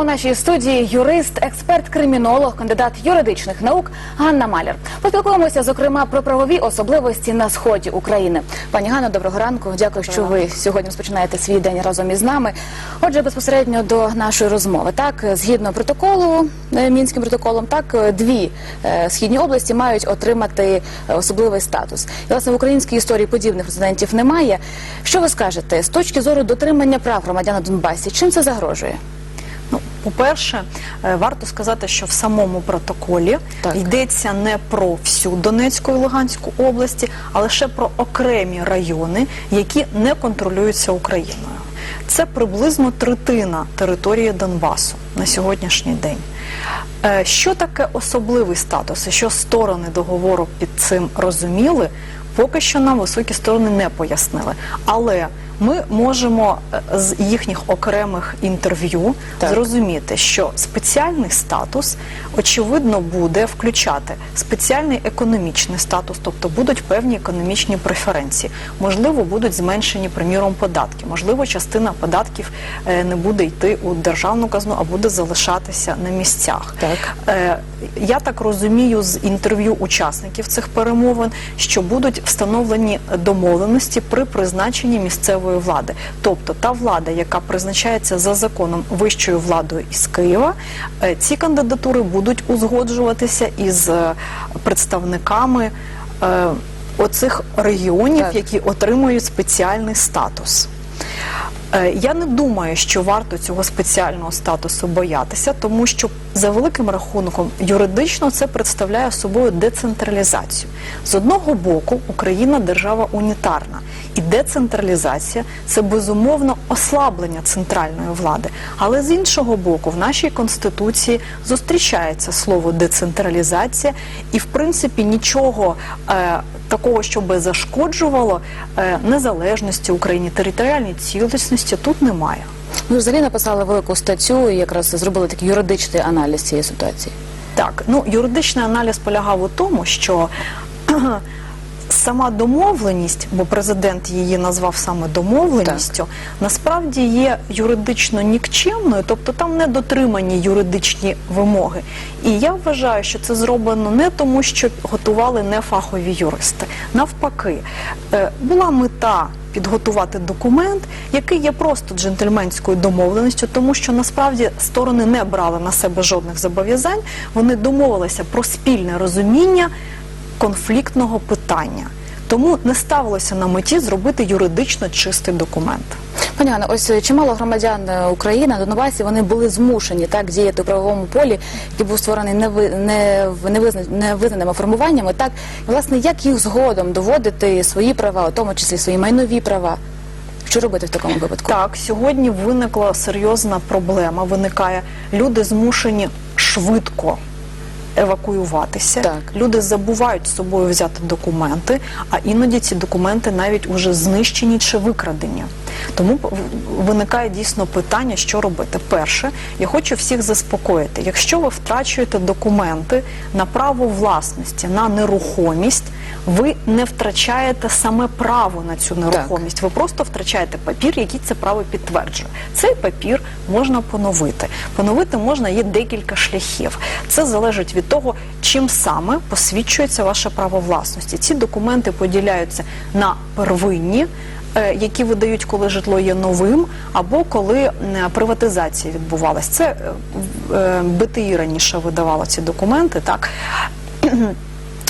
у нашій студії юрист, експерт, кримінолог, кандидат юридичних наук Ганна Маляр. Поспілкуємося, зокрема, про правові особливості на сході України. Пані Ганно, доброго ранку. Дякую, що ви сьогодні розпочинаєте свій день разом із нами. Отже, безпосередньо до нашої розмови. Так, згідно протоколу, е, мінським протоколом, так е, дві е, східні області мають отримати особливий статус. І власне в українській історії подібних прецедентів немає. Що ви скажете з точки зору дотримання прав громадян на Донбасі? Чим це загрожує? По-перше, е, варто сказати, що в самому протоколі Так. йдеться не про всю Донецьку і Луганську області, а лише про окремі райони, які не контролюються Україною. Це приблизно третина території Донбасу на сьогоднішній день. Е, Що таке особливий статус і що сторони договору під цим розуміли, поки що нам високі сторони не пояснили. Але ми можемо е, з їхніх окремих інтерв'ю зрозуміти, що спеціальний статус очевидно буде включати спеціальний економічний статус, тобто будуть певні економічні преференції. Можливо, будуть зменшені, приміром, податки. Можливо, частина податків е, не буде йти у державну казну, а буде залишатися на місцях. Так. Е, Я так розумію з інтерв'ю учасників цих перемовин, що будуть встановлені домовленості при призначенні місцевої влади. Тобто та влада, яка призначається за законом вищою владою із Києва, е, ці кандидатури будуть узгоджуватися із е, представниками е, оцих регіонів, Так. які отримують спеціальний статус. Е, Я не думаю, що варто цього спеціального статусу боятися, тому що за великим рахунком юридично це представляє собою децентралізацію. З одного боку, Україна держава унітарна, і децентралізація це безумовно ослаблення центральної влади. Але з іншого боку, в нашій конституції зустрічається слово децентралізація, і в принципі нічого. Е, Такого, що би зашкоджувало е, незалежності України, територіальній цілісності, тут немає. Ну, взагалі написали велику статтю і якраз зробили такий юридичний аналіз цієї ситуації. Так, ну юридичний аналіз полягав у тому, що сама домовленість, бо президент її назвав саме домовленістю, насправді є юридично нікчемною, тобто там не дотримані юридичні вимоги. І я вважаю, що це зроблено не тому, що готували нефахові юристи. Навпаки, е, була мета підготувати документ, який є просто джентльменською домовленістю, тому що насправді сторони не брали на себе жодних зобов'язань. Вони домовилися про спільне розуміння конфліктного питання. Тому не ставилося на меті зробити юридично чистий документ. Пані Ганно, ось е, чимало громадян е, України на Донбасі вони були змушені так діяти у правовому полі, який був створений неви, не, невизна, невизнаними формуваннями. Так і власне як їх згодом доводити свої права, у тому числі свої майнові права. Що робити в такому випадку? Так, сьогодні виникла серйозна проблема. Виникає люди змушені швидко евакуюватися. Так. Люди забувають з собою взяти документи, а іноді ці документи навіть уже знищені чи викрадені. Тому виникає дійсно питання, що робити. Перше, я хочу всіх заспокоїти. Якщо ви втрачуєте документи на право власності на нерухомість, ви не втрачаєте саме право на цю нерухомість. Ви просто втрачаєте папір, який це право підтверджує. Цей папір можна поновити. Поновити можна є декілька шляхів. Це залежить від того, чим саме посвідчується ваше право власності. Ці документи поділяються на первинні. Е, Які видають, коли житло є новим, або коли е, приватизація відбувалась. Це е, БТІ раніше видавало ці документи, так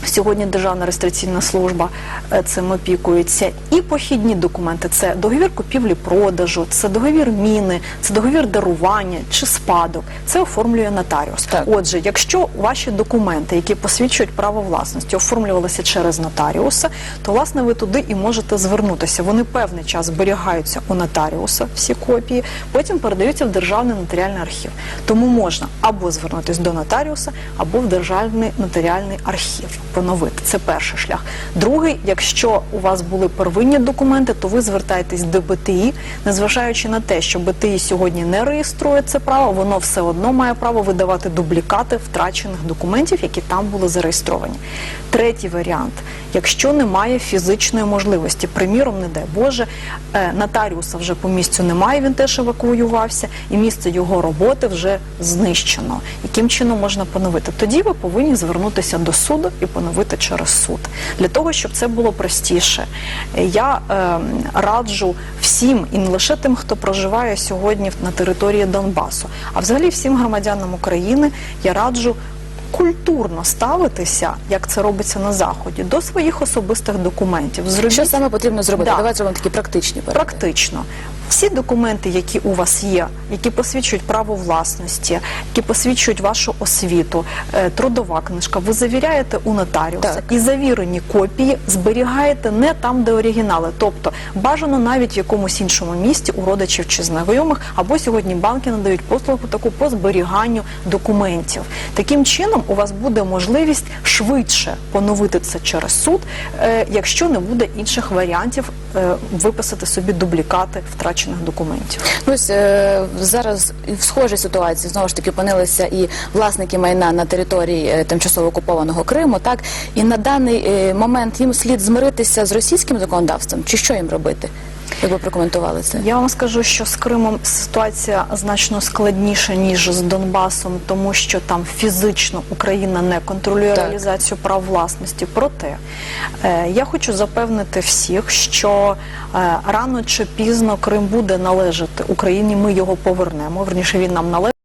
Сьогодні Державна реєстраційна служба е, цим опікується. І похідні документи це договір купівлі-продажу, це договір міни, це договір дарування чи спадок. Це оформлює нотаріус. Так. Отже, якщо ваші документи, які посвідчують право власності, оформлювалися через нотаріуса, то власне ви туди і можете звернутися. Вони певний час зберігаються у нотаріуса, всі копії, потім передаються в державний нотаріальний архів. Тому можна або звернутися до нотаріуса, або в державний нотаріальний архів. Поновити. Це перший шлях. Другий, якщо у вас були первинні документи, то ви звертаєтесь до БТІ, незважаючи на те, що БТІ сьогодні не реєструє це право, воно все одно має право видавати дублікати втрачених документів, які там були зареєстровані. Третій варіант, якщо немає фізичної можливості, приміром, не дай Боже, е, нотаріуса вже по місцю немає, він теж евакуювався, і місце його роботи вже знищено. Яким чином можна поновити? Тоді ви повинні звернутися до суду і поновити через суд. Для того, щоб це було простіше, я е, раджу всім, і не лише тим, хто проживає сьогодні на території Донбасу, а взагалі всім громадянам України я раджу культурно ставитися, як це робиться на заході, до своїх особистих документів. Зробіть Що саме потрібно зробити? Да. Давайте зробимо такі практичні поради. Практично. Всі документи, які у вас є, які посвідчують право власності, які посвідчують вашу освіту, е, трудова книжка, ви завіряєте у нотаріуса Так. і завірені копії зберігаєте не там, де оригінали, тобто бажано навіть в якомусь іншому місті у родичів чи знайомих, або сьогодні банки надають послугу таку по зберіганню документів. Таким чином, у вас буде можливість швидше поновити це через суд, е, якщо не буде інших варіантів е, виписати собі дублікати втрачених документів. Ну, Ось е, зараз в схожій ситуації знову ж таки опинилися і власники майна на території тимчасово окупованого Криму. Так і на даний момент їм слід змиритися з російським законодавством, чи що їм робити? Як ви прокоментували це? Я вам скажу, що з Кримом ситуація значно складніша ніж з Донбасом, тому що там фізично Україна не контролює Так. реалізацію прав власності. Проте е, я хочу запевнити всіх, що е, рано чи пізно Крим буде належати Україні. Ми його повернемо. Верніше він нам належить.